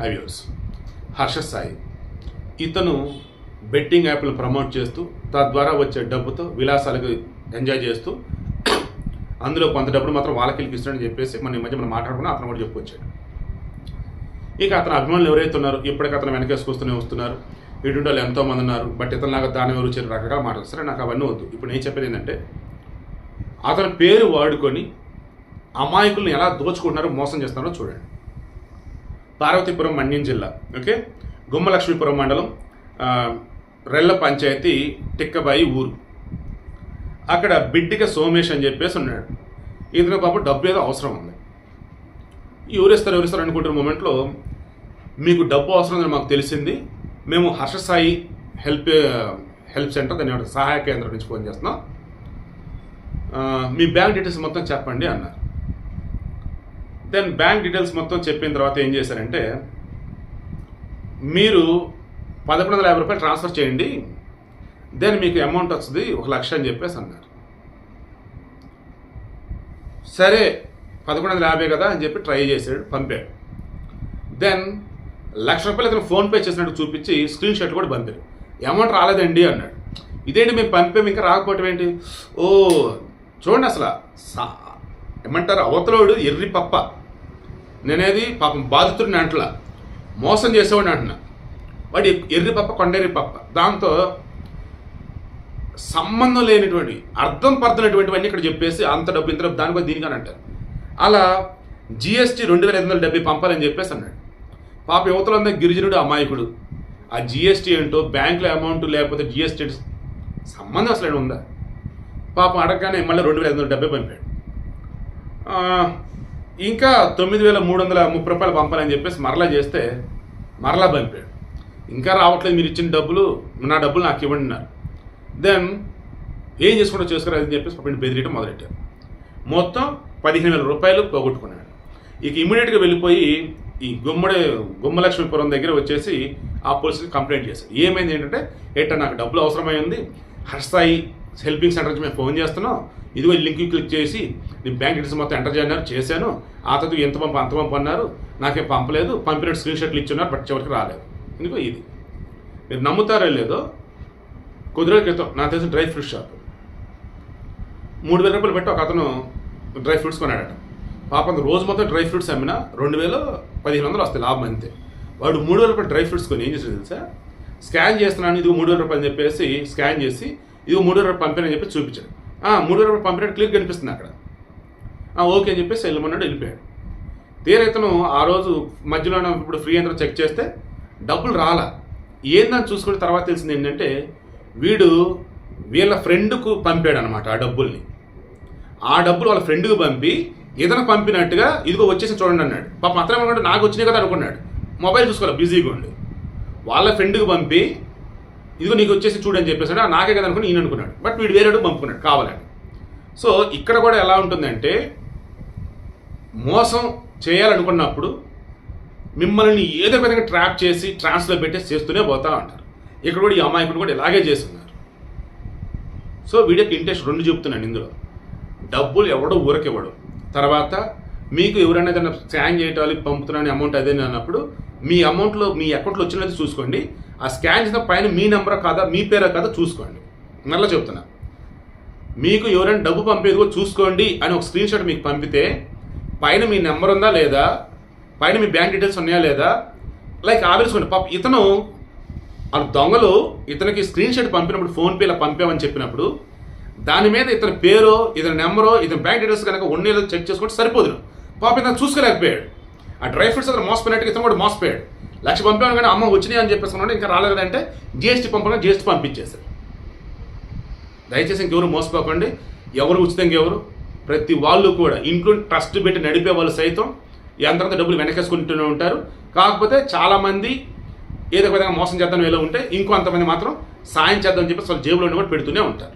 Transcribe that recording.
హైవ్యూస్. హర్ష సాయి ఇతను బెట్టింగ్ యాప్లు ప్రమోట్ చేస్తూ తద్వారా వచ్చే డబ్బుతో విలాసాలకు ఎంజాయ్ చేస్తూ అందులో కొంత డబ్బులు మాత్రం వాళ్ళకి ఇస్తాడని చెప్పేసి మన ఈ మధ్య మనం మాట్లాడుకున్నా అతను కూడా చెప్పుకొచ్చాడు. ఇక అతని అభిమానులు ఎవరైతే ఉన్నారో ఇప్పటికీ అతను వెనకేసుకొస్తూనే వస్తున్నారు. ఇటువంటి వాళ్ళు ఎంతో మంది ఉన్నారు బట్ ఇతనిలాగా దాని ఎవరు వచ్చారు రకరకాల మాటలు సరే నాకు అవన్నీ వద్దు. ఇప్పుడు నేను చెప్పేది ఏంటంటే అతని పేరు వాడుకొని అమాయకులను ఎలా దోచుకుంటున్నారో మోసం చేస్తున్నారో చూడండి. పార్వతీపురం మన్యం జిల్లా ఓకే? గుమ్మలక్ష్మీపురం మండలం రెల్ల పంచాయతీ టిక్కబాయి ఊరు. అక్కడ బిడ్డిక సోమేష్ అని చెప్పేసి ఉన్నాడు. ఇతను పాపం డబ్బు ఏదో అవసరం ఉంది. ఎవరిస్తారు ఎవరిస్తారు అనుకుంటున్న మూమెంట్లో మీకు డబ్బు అవసరం అని మాకు తెలిసింది. మేము హర్షసాయి హెల్ప్ హెల్ప్ సెంటర్ దాని సహాయ కేంద్రం నుంచి ఫోన్ చేస్తున్నాం. మీ బ్యాంక్ డీటెయిల్స్ మొత్తం చెప్పండి అన్నారు. దెన్ బ్యాంక్ డీటెయిల్స్ మొత్తం చెప్పిన తర్వాత ఏం చేశారంటే మీరు పదకొండు వందల యాభై రూపాయలు ట్రాన్స్ఫర్ చేయండి దెన్ మీకు అమౌంట్ వస్తుంది ఒక లక్ష అని చెప్పేసి అన్నారు. సరే పదకొండు వందల యాభై కదా అని చెప్పి ట్రై చేశాడు పంపాడు. దెన్ లక్ష రూపాయలు అతను ఫోన్పే చేసినట్టు చూపించి స్క్రీన్ షాట్ కూడా పంపారు అమౌంట్ రాలేదండి అన్నాడు. ఇదేంటి మేము పంపాము ఇంకా రాకపోవటం ఏంటి? ఓ చూడండి అసలు సా- ఏమంటారు అవతలోడు ఎర్రి పప్ప. నేనేది పాపం బాధితుడిని అంటలా. మోసం చేసేవాడిని అంటున్నా. వాడి ఎర్రి పప్ప కొండెర్రి పప్ప. దాంతో సంబంధం లేనిటువంటి అర్థం పడుతున్నటువంటివన్నీ ఇక్కడ చెప్పేసి అంత డబ్బు ఇంత డబ్బు దానికో దీనికని అంటారు. అలా జిఎస్టీ రెండు వేల ఐదు వందల డెబ్బై పంపాలని చెప్పేసి అన్నాడు. పాప యువతలందరూ గిరిజనుడు అమాయకుడు. ఆ జిఎస్టీ ఏంటో బ్యాంకులో అమౌంట్ లేకపోతే జిఎస్టీ సంబంధం అసలు ఏమైనా ఉందా? పాపం అడగగానే మళ్ళీ రెండు వేల ఐదు వందల డెబ్బై పంపాడు. ఇంకా తొమ్మిది వేల మూడు వందల ముప్పై రూపాయలు పంపాలని చెప్పేసి మరలా చేస్తే మరలా పంపాడు ఇంకా రావట్లేదు మీరు ఇచ్చిన డబ్బులు నా డబ్బులు నాకు ఇవ్వండి అన్నారు. దెన్ ఏం చేసుకుంటూ చేసుకురా అని చెప్పేసి పంపిణీ బెదిరియటం మొదలెట్టారు. మొత్తం పదిహేను వేల రూపాయలు పోగొట్టుకున్నాడు. ఇక ఇమీడియట్గా వెళ్ళిపోయి ఈ గుమ్మడి గుమ్మలక్ష్మీపురం దగ్గర వచ్చేసి ఆ పోలీసులకు కంప్లైంట్ చేశారు. ఏమైంది ఏంటంటే ఎట్టా నాకు డబ్బులు అవసరమై ఉంది. హర్సాయి హెల్పింగ్ సెంటర్ నుంచి మేము ఫోన్ చేస్తున్నాం. ఇదిగో ఈ లింక్ క్లిక్ చేసి నీ బ్యాంక్ డీటెయిల్స్ మొత్తం ఎంటర్ చేయన్నారు చేశాను. ఆ తర్వాత ఎంత పంప అంత పంపు అన్నారు నాకేం పంపలేదు. పంపిన స్క్రీన్ షాట్లు ఇచ్చున్నారు బట్ చివరికి రాలేదు. ఇదిగో ఇది. మీరు నమ్ముతారో లేదో కొద్ది రోజుల క్రితం నాకు తెలిసి డ్రై ఫ్రూట్ షాప్. మూడు వేల రూపాయలు పెట్టి ఒక అతను డ్రై ఫ్రూట్స్ కొన్నాడట. పాపం రోజు మొత్తం డ్రై ఫ్రూట్స్ అమ్మినా రెండు వేలు పదిహేను వందలు వస్తాయి లాభం అంతే. వాడు మూడు వేల రూపాయలు డ్రై ఫ్రూట్స్ కొని ఏం చేసాడు తెలుసా? స్కాన్ చేస్తున్నాను ఇది మూడు వేల రూపాయలు అని చెప్పేసి స్కాన్ చేసి ఇది మూడు వేల రూపాయలు పంపానని చెప్పి చూపించాడు. మూడు వేల రూపాయలు పంపినట్టు క్లియర్ కనిపిస్తుంది అక్కడ. ఓకే అని చెప్పేసి వెళ్ళమన్నాడు వెళ్ళిపోయాడు. తీరైతను ఆ రోజు మధ్యలో ఇప్పుడు ఫ్రీ అందరూ చెక్ చేస్తే డబ్బులు రాలా. ఏందని చూసుకున్న తర్వాత తెలిసింది ఏంటంటే వీడు వీళ్ళ ఫ్రెండ్కు పంపాడు అనమాట ఆ డబ్బుల్ని. ఆ డబ్బులు వాళ్ళ ఫ్రెండ్కి పంపి ఇతను పంపినట్టుగా ఇదిగో వచ్చేసి చూడండి అన్నాడు. పాప అతను నాకు వచ్చినాయి కదా అనుకున్నాడు. మొబైల్ చూసుకోవాలి బిజీగా ఉండి. వాళ్ళ ఫ్రెండ్కి పంపి ఇదిగో నీకు వచ్చేసి చూడని చెప్పేసాడు. "ఆ, నాకే కదా అనుకుని ఈయన అనుకున్నాడు. బట్ వీడు వేరేడు పంపుకున్నాడు కావాలని. సో ఇక్కడ కూడా ఎలా ఉంటుందంటే మోసం చేయాలనుకున్నప్పుడు మిమ్మల్ని ఏదో విధంగా ట్రాప్ చేసి ట్రాన్స్లో పెట్టేసి చేస్తూనే పోతా ఉంటారు. ఇక్కడ కూడా ఈ అమాయకుడు కూడా ఇలాగే చేస్తున్నారు. సో వీడియోకి ఇంట్రెస్ట్ రెండు చెప్తున్నాను ఇందులో. డబ్బులు ఎవడో ఊరకివ్వడు. తర్వాత మీకు ఎవరైనా ఏదైనా స్కాన్ చేయటాలి పంపుతున్నాను అమౌంట్ అదే అన్నప్పుడు మీ అమౌంట్లో మీ అకౌంట్లో వచ్చినది చూసుకోండి. ఆ స్కాన్ చేసిన పైన మీ నెంబర్ కాదా మీ పేరు కాదా చూసుకోండి. మరలా చెప్తున్నా. మీకు ఎవరైనా డబ్బు పంపేదిగో చూసుకోండి అని ఒక స్క్రీన్ షాట్ మీకు పంపితే పైన మీ నెంబర్ ఉందా లేదా పైన మీ బ్యాంక్ డీటెయిల్స్ ఉన్నాయా లేదా లైక్ ఆవేసుకోండి పాప ఇతను ఆ దొంగలు ఇతనికి స్క్రీన్ షాట్ పంపినప్పుడు ఫోన్పే ఇలా పంపామని చెప్పినప్పుడు దాని మీద ఇతని పేరో ఇతని నెంబరో ఇతని బ్యాంక్ డీటెయిల్స్ కనుక ఉండేదో చెక్ చేసుకుంటే సరిపోదు. పాప ఇతను చూసుకోలేకపోయాడు. ఆ డ్రై ఫ్రూట్స్ అతను మోసపోయినట్టుగా ఇతను కూడా మోసపోయాడు. లక్ష పంపాను కానీ అమ్మ వచ్చినాయి అని చెప్పేసుకున్నాడు ఇంకా రాలేదంటే జిఎస్టీ పంపడం జిఎస్టీ పంపించేశారు. దయచేసి ఇంకెవరు మోసపోకండి. ఎవరు ఉచితంగా ఎవరు? ప్రతి వాళ్ళు కూడా ఇంట్లో ట్రస్ట్ పెట్టి నడిపే వాళ్ళు సైతం ఎంతంత డబ్బులు వెనకేసుకుంటూనే ఉంటారు. కాకపోతే చాలామంది ఏదో విధంగా మోసం చేద్దాం వేలో ఉంటే ఇంకో అంతమంది మాత్రం సాయం చేద్దామని చెప్పి వాళ్ళ జేబులో ఉండి కూడా పెడుతూనే ఉంటారు.